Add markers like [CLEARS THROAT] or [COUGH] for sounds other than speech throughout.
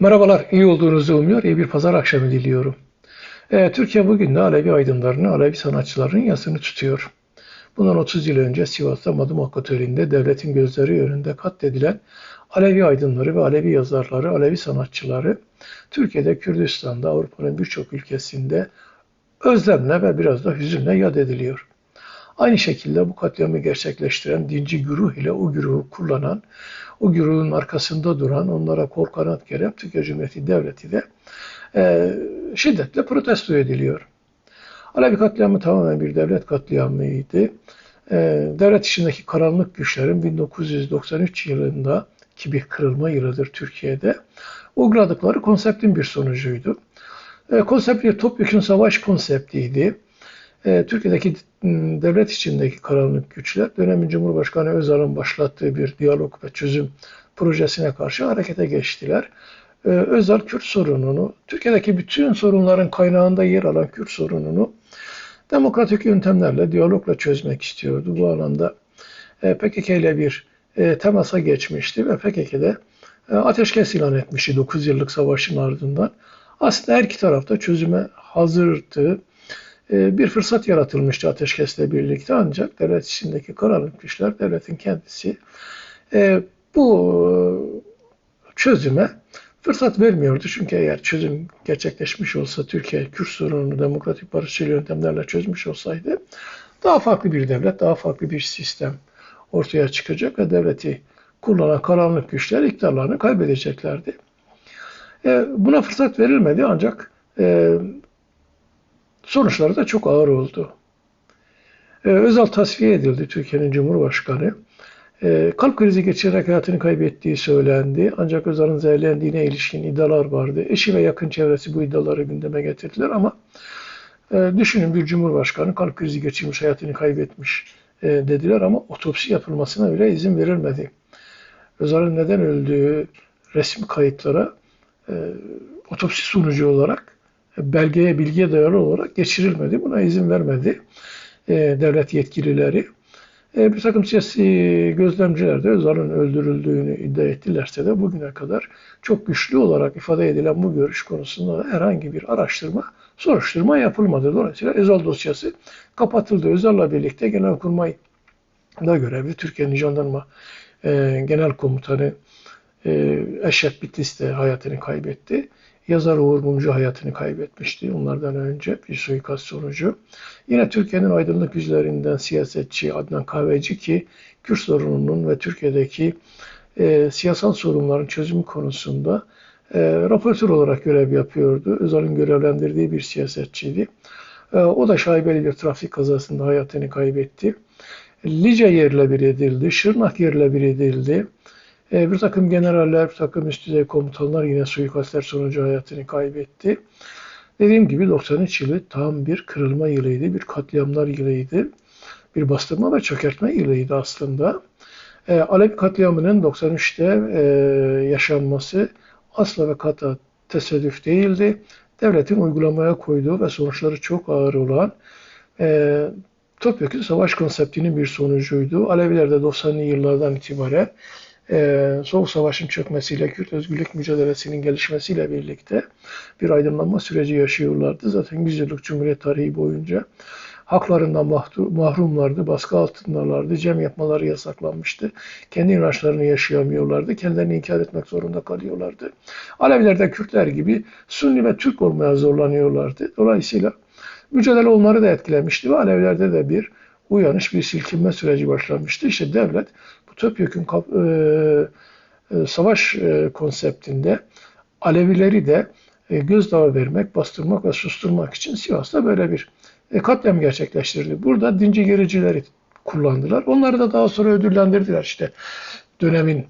Merhabalar, iyi olduğunuzu umuyor, iyi bir pazar akşamı diliyorum. Ee, Türkiye bugün de Alevi aydınlarının, Alevi sanatçılarının yasını tutuyor. Bundan 30 yıl önce Sivas'ta Madımak Oteli'nde devletin gözleri önünde katledilen Alevi aydınları ve Alevi yazarları, Alevi sanatçıları Türkiye'de, Kürdistan'da, Avrupa'nın birçok ülkesinde özlemle ve biraz da hüzünle yad ediliyor. Aynı şekilde bu katliamı gerçekleştiren dinci güruh ile o güruhu kullanan, o güruhun arkasında duran, onlara kol kanat geren Türkiye Cumhuriyeti Devleti de e, şiddetle protesto ediliyor. Alevi katliamı tamamen bir devlet katliamıydı. E, devlet içindeki karanlık güçlerin 1993 yılında ki bir kırılma yılıdır Türkiye'de uyguladıkları konseptin bir sonucuydu. E, konsept bir topyekun savaş konseptiydi. E, Türkiye'deki devlet içindeki karanlık güçler dönemin Cumhurbaşkanı Özal'ın başlattığı bir diyalog ve çözüm projesine karşı harekete geçtiler. E, Özal Kürt sorununu, Türkiye'deki bütün sorunların kaynağında yer alan Kürt sorununu demokratik yöntemlerle, diyalogla çözmek istiyordu. Bu alanda e, PKK ile bir e, temasa geçmişti ve PKK'de e, ateşkes ilan etmişti 9 yıllık savaşın ardından. Aslında her iki tarafta çözüme hazırdı. E, bir fırsat yaratılmıştı ateşkesle birlikte ancak devlet içindeki karanlık güçler, devletin kendisi e, bu çözüme fırsat vermiyordu. Çünkü eğer çözüm gerçekleşmiş olsa Türkiye Kürt sorununu demokratik barışçıl yöntemlerle çözmüş olsaydı daha farklı bir devlet, daha farklı bir sistem ortaya çıkacak ve devleti kullanan karanlık güçler iktidarlarını kaybedeceklerdi. E, buna fırsat verilmedi ancak e, sonuçları da çok ağır oldu. E, Özal tasfiye edildi Türkiye'nin Cumhurbaşkanı. E, kalp krizi geçirerek hayatını kaybettiği söylendi. Ancak Özal'ın zehirlendiğine ilişkin iddialar vardı. Eşi ve yakın çevresi bu iddiaları gündeme getirdiler ama e, düşünün bir Cumhurbaşkanı kalp krizi geçirmiş, hayatını kaybetmiş e, dediler ama otopsi yapılmasına bile izin verilmedi. Özal'ın neden öldüğü resmi kayıtlara e, otopsi sonucu olarak belgeye, bilgiye dayalı olarak geçirilmedi. Buna izin vermedi e, devlet yetkilileri. E, bir takım siyasi gözlemciler de Özal'ın öldürüldüğünü iddia ettilerse de bugüne kadar çok güçlü olarak ifade edilen bu görüş konusunda herhangi bir araştırma, soruşturma yapılmadı. Dolayısıyla Özal dosyası kapatıldı. Özal'la birlikte Genelkurmay da görevli Türkiye'nin jandarma e, genel komutanı e, Eşref Bitlis de hayatını kaybetti. Yazar Uğur Mumcu hayatını kaybetmişti onlardan önce bir suikast sonucu. Yine Türkiye'nin aydınlık yüzlerinden siyasetçi Adnan Kahveci ki Kürt sorununun ve Türkiye'deki e, siyasal sorunların çözümü konusunda e, raportör olarak görev yapıyordu. Özal'ın görevlendirdiği bir siyasetçiydi. E, o da şaibeli bir trafik kazasında hayatını kaybetti. Lice yerle bir edildi, Şırnak yerle bir edildi. E, bir takım generaller, bir takım üst düzey komutanlar yine suikastler sonucu hayatını kaybetti. Dediğim gibi 93 yılı tam bir kırılma yılıydı, bir katliamlar yılıydı. Bir bastırma ve çökertme yılıydı aslında. E, Alep katliamının 93'te e, yaşanması asla ve kata tesadüf değildi. Devletin uygulamaya koyduğu ve sonuçları çok ağır olan e, topyekun savaş konseptinin bir sonucuydu. Aleviler de 90'lı yıllardan itibaren e, Soğuk Savaş'ın çökmesiyle, Kürt özgürlük mücadelesinin gelişmesiyle birlikte bir aydınlanma süreci yaşıyorlardı. Zaten 100 yıllık Cumhuriyet tarihi boyunca haklarından mahrumlardı, baskı altındalardı, cem yapmaları yasaklanmıştı. Kendi inançlarını yaşayamıyorlardı, kendilerini inkar etmek zorunda kalıyorlardı. Aleviler de Kürtler gibi Sunni ve Türk olmaya zorlanıyorlardı. Dolayısıyla mücadele onları da etkilemişti ve Alevilerde de bir uyanış, bir silkinme süreci başlamıştı. İşte devlet topyekun e, e, savaş e, konseptinde Alevileri de e, gözdağı vermek, bastırmak ve susturmak için Sivas'ta böyle bir e, katliam gerçekleştirdi. Burada dinci gericileri kullandılar. Onları da daha sonra ödüllendirdiler. İşte dönemin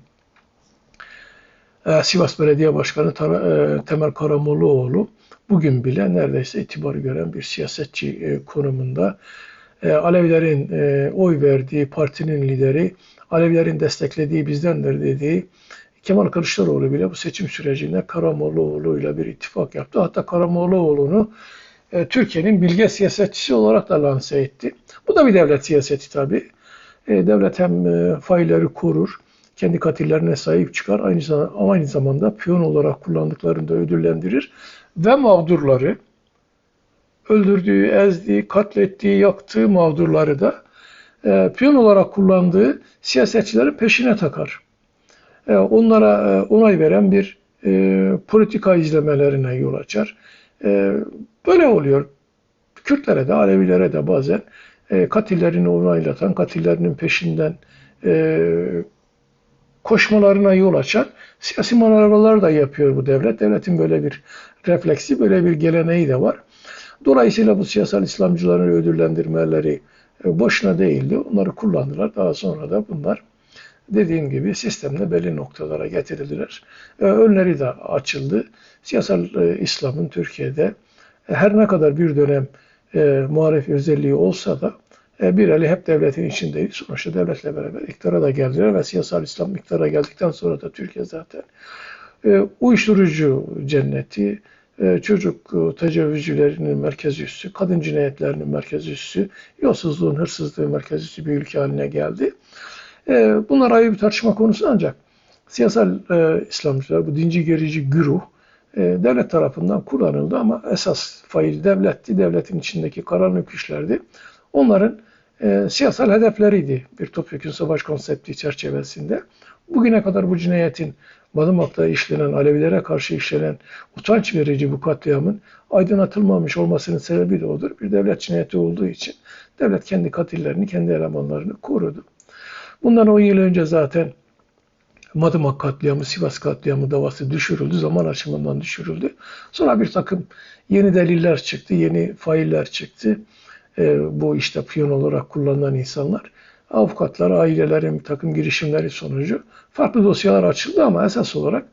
e, Sivas Belediye Başkanı e, Temel Karamollaoğlu bugün bile neredeyse itibarı gören bir siyasetçi e, konumunda. E, Alevilerin e, oy verdiği partinin lideri Alevilerin desteklediği bizdendir dediği Kemal Kılıçdaroğlu bile bu seçim sürecinde Karamollaoğlu ile bir ittifak yaptı. Hatta Karamollaoğlu'nu e, Türkiye'nin bilge siyasetçisi olarak da lanse etti. Bu da bir devlet siyaseti tabii. E, devlet hem e, failleri korur, kendi katillerine sahip çıkar. Aynı zamanda, aynı zamanda piyon olarak kullandıklarını da ödüllendirir. Ve mağdurları, öldürdüğü, ezdiği, katlettiği, yaktığı mağdurları da e, piyon olarak kullandığı siyasetçilerin peşine takar. E, onlara e, onay veren bir e, politika izlemelerine yol açar. E, böyle oluyor. Kürtlere de, Alevilere de bazen e, katillerini onaylatan, katillerinin peşinden e, koşmalarına yol açan siyasi manevralar da yapıyor bu devlet. Devletin böyle bir refleksi, böyle bir geleneği de var. Dolayısıyla bu siyasal İslamcıların ödüllendirmeleri e, boşuna değildi. Onları kullandılar. Daha sonra da bunlar dediğim gibi sistemde belli noktalara getirildiler. E, önleri de açıldı. Siyasal e, İslam'ın Türkiye'de her ne kadar bir dönem muharef özelliği olsa da bir eli hep devletin içindeydi. Sonuçta devletle beraber iktidara da geldiler ve siyasal İslam iktidara geldikten sonra da Türkiye zaten uyuşturucu cenneti, çocuk e, tecavüzcülerinin merkez üssü, kadın cinayetlerinin merkez üssü, yolsuzluğun, hırsızlığın merkez üssü bir ülke haline geldi. Ee, bunlar ayrı bir tartışma konusu ancak siyasal e, İslamcılar, bu dinci gerici güruh e, devlet tarafından kullanıldı ama esas fail devletti, devletin içindeki karanlık güçlerdi. Onların e, siyasal hedefleriydi bir topyekun savaş konsepti çerçevesinde. Bugüne kadar bu cinayetin Madımak'ta işlenen, Alevilere karşı işlenen utanç verici bu katliamın aydınlatılmamış olmasının sebebi de odur. Bir devlet cinayeti olduğu için devlet kendi katillerini, kendi elemanlarını korudu. Bundan 10 yıl önce zaten Madımak katliamı, Sivas katliamı davası düşürüldü. Zaman açımından düşürüldü. Sonra bir takım yeni deliller çıktı, yeni failler çıktı. E, bu işte piyon olarak kullanılan insanlar avukatlar, ailelerin bir takım girişimleri sonucu farklı dosyalar açıldı ama esas olarak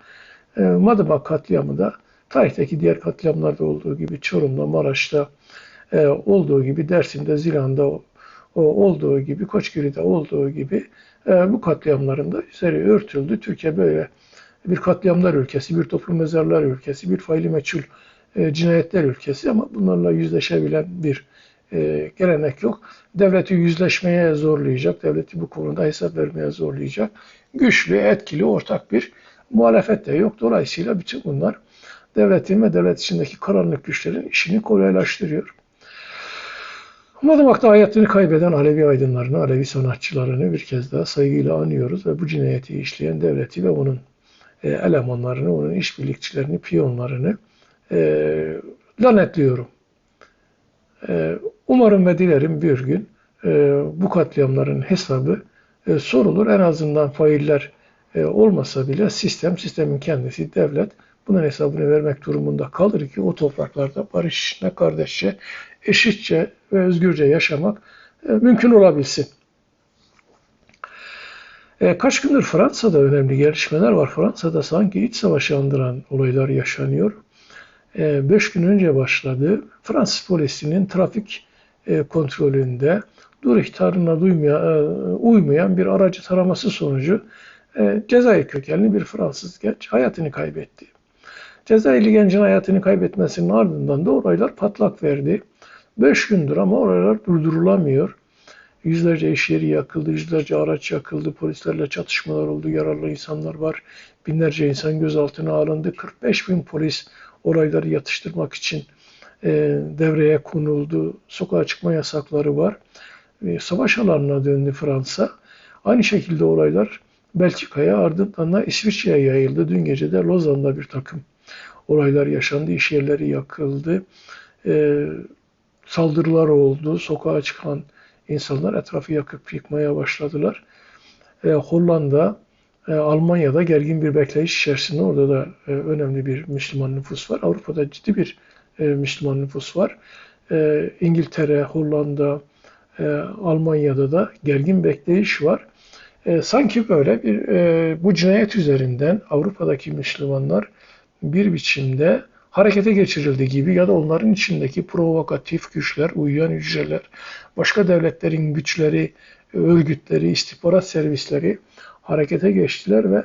e, Madımak katliamı da tarihteki diğer katliamlarda olduğu gibi Çorum'da, Maraş'ta e, olduğu gibi Dersim'de, Zilan'da olduğu gibi, Koçgiri'de olduğu gibi e, bu katliamların da üzeri örtüldü. Türkiye böyle bir katliamlar ülkesi, bir toplum mezarlar ülkesi, bir faili meçhul e, cinayetler ülkesi ama bunlarla yüzleşebilen bir e, gelenek yok. Devleti yüzleşmeye zorlayacak, devleti bu konuda hesap vermeye zorlayacak güçlü, etkili, ortak bir muhalefet de yok. Dolayısıyla bütün bunlar devletin ve devlet içindeki karanlık güçlerin işini kolaylaştırıyor. Madımak'ta hayatını kaybeden Alevi aydınlarını, Alevi sanatçılarını bir kez daha saygıyla anıyoruz ve bu cinayeti işleyen devleti ve onun e, elemanlarını, onun işbirlikçilerini, piyonlarını e, lanetliyorum. E, Umarım ve dilerim bir gün e, bu katliamların hesabı e, sorulur. En azından failler e, olmasa bile sistem, sistemin kendisi, devlet bunun hesabını vermek durumunda kalır ki o topraklarda barışla, kardeşçe, eşitçe ve özgürce yaşamak mümkün olabilsin. Kaç gündür Fransa'da önemli gelişmeler var. Fransa'da sanki iç savaşı andıran olaylar yaşanıyor. E, beş gün önce başladı. Fransız polisinin trafik e, kontrolünde dur ihtarına e, uymayan bir aracı taraması sonucu e, Cezayir kökenli bir Fransız genç hayatını kaybetti. Cezayirli gencin hayatını kaybetmesinin ardından da olaylar patlak verdi. Beş gündür ama olaylar durdurulamıyor. Yüzlerce iş yeri yakıldı, yüzlerce araç yakıldı, polislerle çatışmalar oldu, yaralı insanlar var. Binlerce insan gözaltına alındı. 45 bin polis olayları yatıştırmak için e, devreye konuldu. Sokağa çıkma yasakları var. E, savaş alanına döndü Fransa. Aynı şekilde olaylar Belçika'ya ardından da İsviçre'ye yayıldı. Dün gece de Lozan'da bir takım olaylar yaşandı. İş yerleri yakıldı. E, saldırılar oldu. Sokağa çıkan insanlar etrafı yakıp yıkmaya başladılar. E, Hollanda, e, Almanya'da gergin bir bekleyiş içerisinde. Orada da e, önemli bir Müslüman nüfus var. Avrupa'da ciddi bir e, Müslüman nüfus var. İngiltere, Hollanda, Almanya'da da gergin bekleyiş var. Sanki böyle bir bu cinayet üzerinden Avrupa'daki Müslümanlar bir biçimde harekete geçirildi gibi ya da onların içindeki provokatif güçler, uyuyan hücreler, başka devletlerin güçleri, örgütleri, istihbarat servisleri harekete geçtiler ve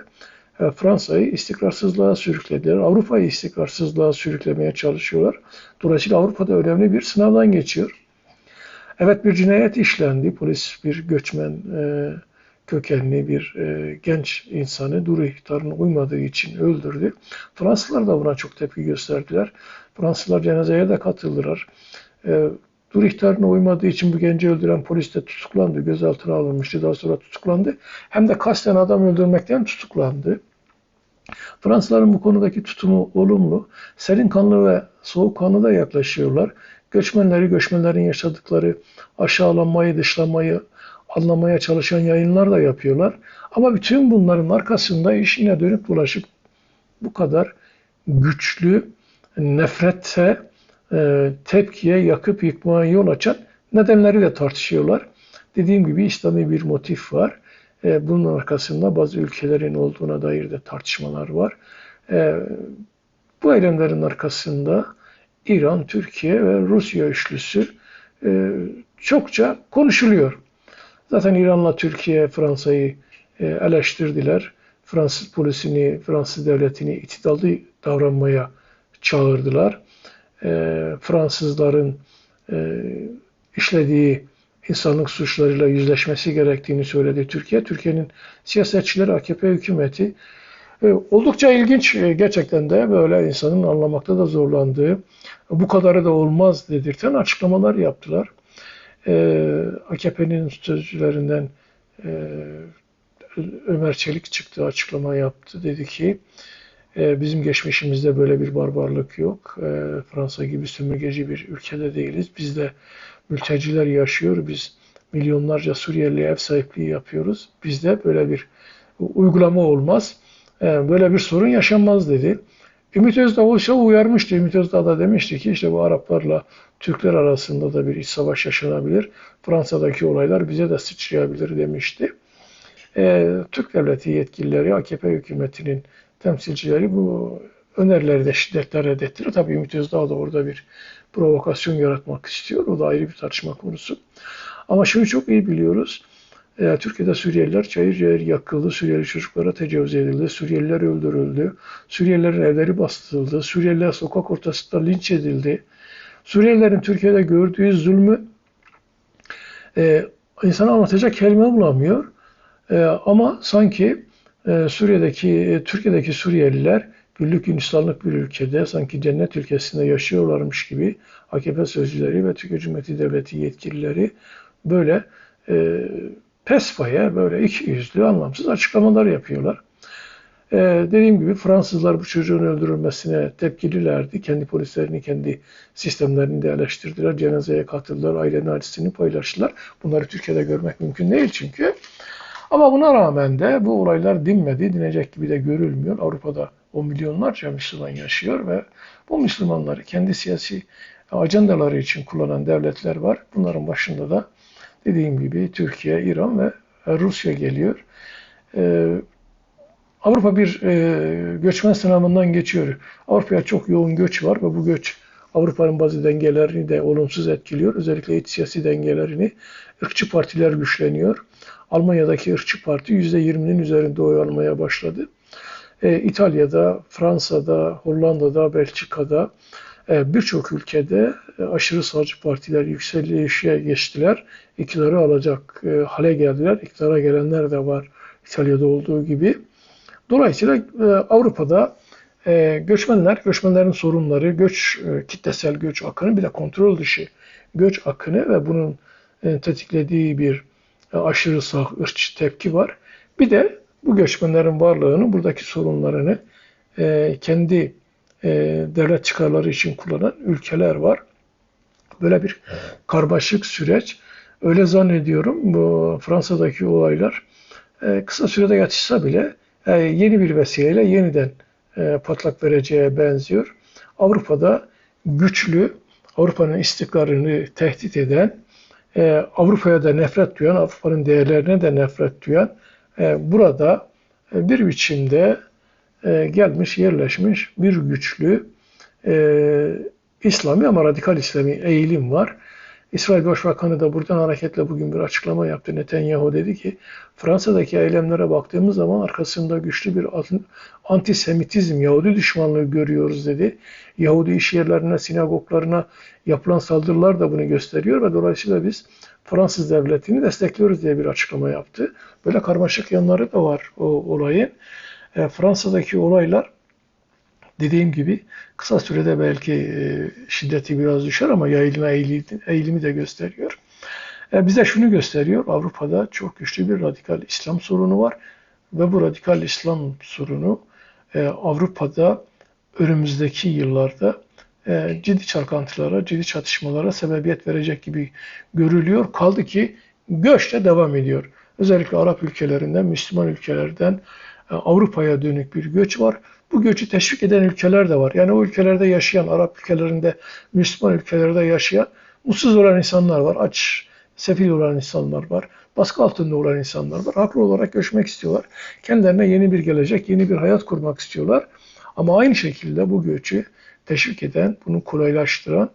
e, Fransa'yı istikrarsızlığa sürüklediler. Avrupa'yı istikrarsızlığa sürüklemeye çalışıyorlar. Dolayısıyla Avrupa'da önemli bir sınavdan geçiyor. Evet bir cinayet işlendi. Polis bir göçmen e, kökenli bir e, genç insanı Duru ihtarına uymadığı için öldürdü. Fransızlar da buna çok tepki gösterdiler. Fransızlar cenazeye de katıldılar. Dur ihtarına uymadığı için bu genci öldüren polis de tutuklandı. Gözaltına alınmıştı. Daha sonra tutuklandı. Hem de kasten adam öldürmekten tutuklandı. Fransızların bu konudaki tutumu olumlu. Serin kanlı ve soğuk kanlı da yaklaşıyorlar. Göçmenleri, göçmenlerin yaşadıkları aşağılanmayı, dışlamayı anlamaya çalışan yayınlar da yapıyorlar. Ama bütün bunların arkasında iş yine dönüp dolaşıp bu kadar güçlü nefrete, e, tepkiye yakıp yıkmaya yol açan nedenleri de tartışıyorlar. Dediğim gibi İslami bir motif var. E, bunun arkasında bazı ülkelerin olduğuna dair de tartışmalar var. E, bu eylemlerin arkasında İran, Türkiye ve Rusya üçlüsü e, çokça konuşuluyor. Zaten İran'la Türkiye Fransa'yı eleştirdiler. Fransız polisini, Fransız devletini itidallı davranmaya çağırdılar. Fransızların işlediği insanlık suçlarıyla yüzleşmesi gerektiğini söyledi Türkiye. Türkiye'nin siyasetçileri, AKP hükümeti e, oldukça ilginç e, gerçekten de böyle insanın anlamakta da zorlandığı, bu kadarı da olmaz dedirten açıklamalar yaptılar. E, AKP'nin sözcülerinden Ömer Çelik çıktı, açıklama yaptı. Dedi ki bizim geçmişimizde böyle bir barbarlık yok. Fransa gibi sömürgeci bir ülkede değiliz. Biz de mülteciler yaşıyor. Biz milyonlarca Suriyeli ev sahipliği yapıyoruz. Bizde böyle bir uygulama olmaz. Ee, böyle bir sorun yaşanmaz dedi. Ümit Özdağ oysa uyarmıştı. Ümit Özdağ da demişti ki işte bu Araplarla Türkler arasında da bir iç savaş yaşanabilir. Fransa'daki olaylar bize de sıçrayabilir demişti. Türk devleti yetkilileri, AKP hükümetinin temsilcileri bu önerileri de şiddetle reddettiler. Tabii Ümit Özdağ da orada bir provokasyon yaratmak istiyor. O da ayrı bir tartışma konusu. Ama şunu çok iyi biliyoruz. E, Türkiye'de Suriyeliler çayır çayır yakıldı, Suriyeli çocuklara tecavüz edildi, Suriyeliler öldürüldü, Suriyelilerin evleri bastırıldı, Suriyeliler sokak ortasında linç edildi. Suriyelilerin Türkiye'de gördüğü zulmü e, insana anlatacak kelime bulamıyor. E, ama sanki e, Suriye'deki, e, Türkiye'deki Suriyeliler güllük gülistanlık bir ülkede sanki cennet ülkesinde yaşıyorlarmış gibi AKP sözcüleri ve Türkiye Cumhuriyeti Devleti yetkilileri böyle e, pesfaya böyle iki yüzlü anlamsız açıklamalar yapıyorlar. Ee, dediğim gibi Fransızlar bu çocuğun öldürülmesine tepkililerdi. Kendi polislerini, kendi sistemlerini de eleştirdiler. Cenazeye katıldılar, ailenin acısını paylaştılar. Bunları Türkiye'de görmek mümkün değil çünkü. Ama buna rağmen de bu olaylar dinmedi, dinecek gibi de görülmüyor. Avrupa'da o milyonlarca Müslüman yaşıyor ve bu Müslümanları kendi siyasi ajandaları için kullanan devletler var. Bunların başında da dediğim gibi Türkiye, İran ve Rusya geliyor. Ee, Avrupa bir e, göçmen sınavından geçiyor. Avrupa'ya çok yoğun göç var ve bu göç Avrupa'nın bazı dengelerini de olumsuz etkiliyor. Özellikle iç siyasi dengelerini. ırkçı partiler güçleniyor. Almanya'daki ırkçı parti %20'nin üzerinde oy almaya başladı. E, İtalya'da, Fransa'da, Hollanda'da, Belçika'da e, birçok ülkede e, aşırı sağcı partiler yükselişe geçtiler. İktidarı alacak e, hale geldiler. İktidara gelenler de var İtalya'da olduğu gibi. Dolayısıyla Avrupa'da göçmenler, göçmenlerin sorunları, göç, kitlesel göç akını bir de kontrol dışı göç akını ve bunun tetiklediği bir aşırı sağ ırkçı tepki var. Bir de bu göçmenlerin varlığını, buradaki sorunlarını kendi devlet çıkarları için kullanan ülkeler var. Böyle bir karmaşık süreç. Öyle zannediyorum bu Fransa'daki olaylar e, kısa sürede yatışsa bile e, yeni bir vesileyle yeniden e, patlak vereceğe benziyor. Avrupa'da güçlü, Avrupa'nın istikrarını tehdit eden, Avrupa'ya da nefret duyan, Avrupa'nın değerlerine de nefret duyan burada bir biçimde gelmiş, yerleşmiş bir güçlü İslami ama radikal İslami eğilim var. İsrail Başbakanı da buradan hareketle bugün bir açıklama yaptı. Netanyahu dedi ki Fransa'daki eylemlere baktığımız zaman arkasında güçlü bir antisemitizm, Yahudi düşmanlığı görüyoruz dedi. Yahudi iş yerlerine, sinagoglarına yapılan saldırılar da bunu gösteriyor ve dolayısıyla biz Fransız devletini destekliyoruz diye bir açıklama yaptı. Böyle karmaşık yanları da var o olayın. E, Fransa'daki olaylar dediğim gibi kısa sürede belki e, şiddeti biraz düşer ama yayılma eğilimi, eğilimi de gösteriyor. E, bize şunu gösteriyor. Avrupa'da çok güçlü bir radikal İslam sorunu var ve bu radikal İslam sorunu e, Avrupa'da önümüzdeki yıllarda ciddi çalkantılara, ciddi çatışmalara sebebiyet verecek gibi görülüyor. Kaldı ki göç de devam ediyor. Özellikle Arap ülkelerinden, Müslüman ülkelerden Avrupa'ya dönük bir göç var. Bu göçü teşvik eden ülkeler de var. Yani o ülkelerde yaşayan, Arap ülkelerinde, Müslüman ülkelerde yaşayan mutsuz olan insanlar var. Aç, sefil olan insanlar var. Baskı altında olan insanlar var. Haklı olarak göçmek istiyorlar. Kendilerine yeni bir gelecek, yeni bir hayat kurmak istiyorlar. Ama aynı şekilde bu göçü teşvik eden, bunu kolaylaştıran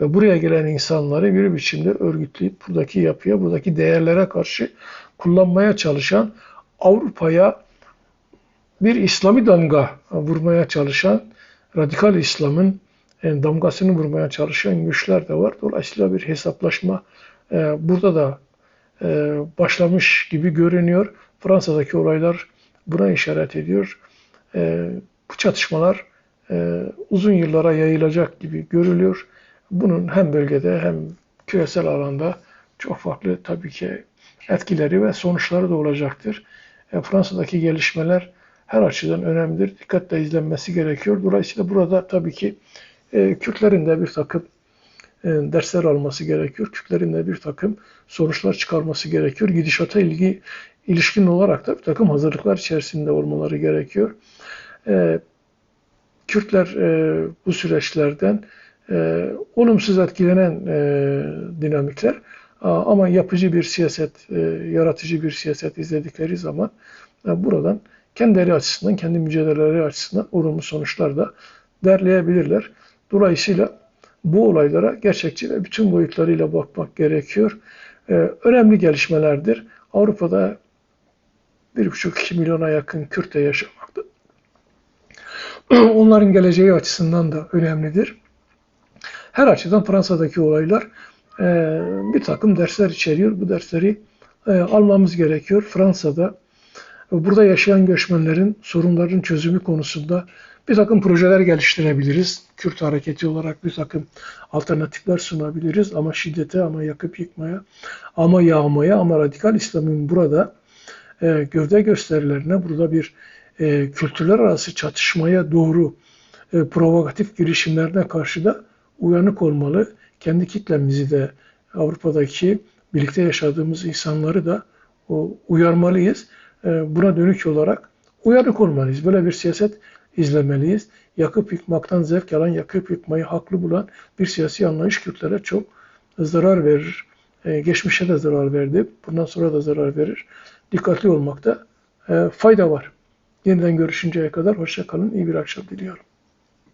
ve buraya gelen insanları bir biçimde örgütleyip buradaki yapıya, buradaki değerlere karşı kullanmaya çalışan Avrupa'ya bir İslami damga vurmaya çalışan, radikal İslam'ın e, damgasını vurmaya çalışan güçler de var. Dolayısıyla bir hesaplaşma e, burada da e, başlamış gibi görünüyor. Fransa'daki olaylar buna işaret ediyor. Bu çatışmalar uzun yıllara yayılacak gibi görülüyor. Bunun hem bölgede hem küresel alanda çok farklı tabii ki etkileri ve sonuçları da olacaktır. Fransa'daki gelişmeler her açıdan önemlidir. Dikkatle izlenmesi gerekiyor. Dolayısıyla burada tabii ki e, Kürtlerin de bir takım e, dersler alması gerekiyor. Kürtlerin de bir takım sonuçlar çıkarması gerekiyor. Gidişata ilgi ilişkin olarak da bir takım hazırlıklar içerisinde olmaları gerekiyor. E, Kürtler e, bu süreçlerden e, olumsuz etkilenen e, dinamikler ama yapıcı bir siyaset, e, yaratıcı bir siyaset izledikleri zaman e, buradan kendileri açısından, kendi mücadeleleri açısından olumlu sonuçlar da derleyebilirler. Dolayısıyla bu olaylara gerçekçi ve bütün boyutlarıyla bakmak gerekiyor. Ee, önemli gelişmelerdir. Avrupa'da 1,5-2 milyona yakın Kürt de yaşamakta. [CLEARS THROAT] Onların geleceği açısından da önemlidir. Her açıdan Fransa'daki olaylar e, bir takım dersler içeriyor. Bu dersleri e, almamız gerekiyor. Fransa'da burada yaşayan göçmenlerin sorunların çözümü konusunda bir takım projeler geliştirebiliriz. Kürt hareketi olarak bir takım alternatifler sunabiliriz ama şiddete, ama yakıp yıkmaya, ama yağmaya, ama radikal İslam'ın burada e, gövde gösterilerine, burada bir e, kültürler arası çatışmaya doğru e, provokatif girişimlerine karşı da uyanık olmalı. Kendi kitlemizi de Avrupa'daki birlikte yaşadığımız insanları da o, uyarmalıyız. E, buna dönük olarak uyanık olmalıyız. Böyle bir siyaset izlemeliyiz. Yakıp yıkmaktan zevk alan, yakıp yıkmayı haklı bulan bir siyasi anlayış Kürtlere çok zarar verir. E, geçmişe de zarar verdi. Bundan sonra da zarar verir. Dikkatli olmakta e, fayda var. Yeniden görüşünceye kadar hoşça kalın. İyi bir akşam diliyorum.